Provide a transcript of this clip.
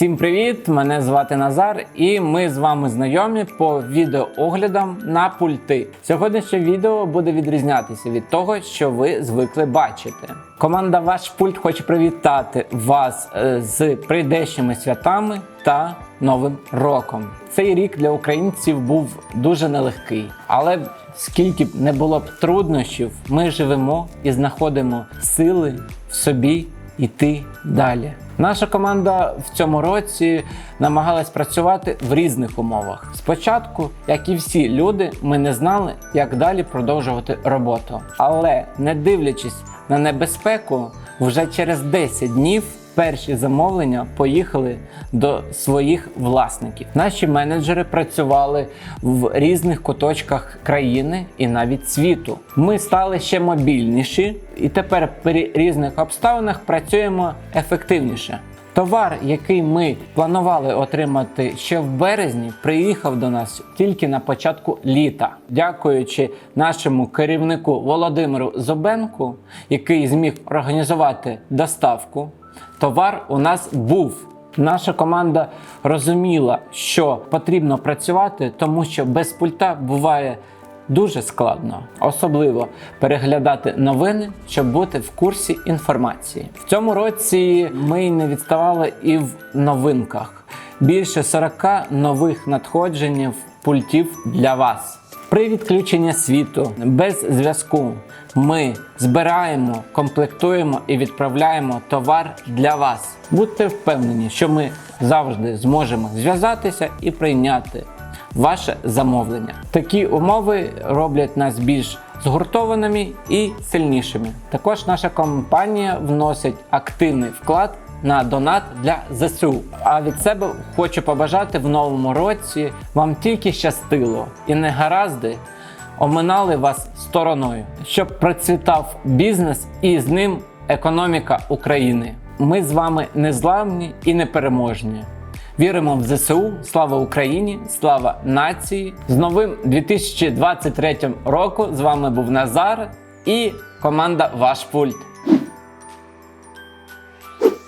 Всім привіт! Мене звати Назар, і ми з вами знайомі по відеооглядам на пульти. Сьогоднішнє відео буде відрізнятися від того, що ви звикли бачити. Команда Ваш Пульт хоче привітати вас е, з прийдешніми святами та Новим роком. Цей рік для українців був дуже нелегкий, але скільки б не було б труднощів, ми живемо і знаходимо сили в собі йти далі. Наша команда в цьому році намагалась працювати в різних умовах. Спочатку, як і всі люди, ми не знали, як далі продовжувати роботу. Але не дивлячись на небезпеку, вже через 10 днів перші замовлення поїхали до своїх власників. Наші менеджери працювали в різних куточках країни і навіть світу. Ми стали ще мобільніші, і тепер при різних обставинах працюємо ефективніше. Товар, який ми планували отримати ще в березні, приїхав до нас тільки на початку літа, дякуючи нашому керівнику Володимиру Зобенку, який зміг організувати доставку. Товар у нас був. Наша команда розуміла, що потрібно працювати, тому що без пульта буває дуже складно, особливо переглядати новини, щоб бути в курсі інформації. В цьому році ми не відставали і в новинках. Більше 40 нових надходжень пультів для вас. При відключенні світу без зв'язку ми збираємо, комплектуємо і відправляємо товар для вас. Будьте впевнені, що ми завжди зможемо зв'язатися і прийняти ваше замовлення. Такі умови роблять нас більш згуртованими і сильнішими. Також наша компанія вносить активний вклад на донат для ЗСУ. А від себе хочу побажати в новому році вам тільки щастило і негаразди оминали вас стороною, щоб процвітав бізнес і з ним економіка України. Ми з вами незламні і непереможні. Віримо в ЗСУ, слава Україні, слава нації. З новим 2023 року з вами був Назар і команда Ваш Пульт.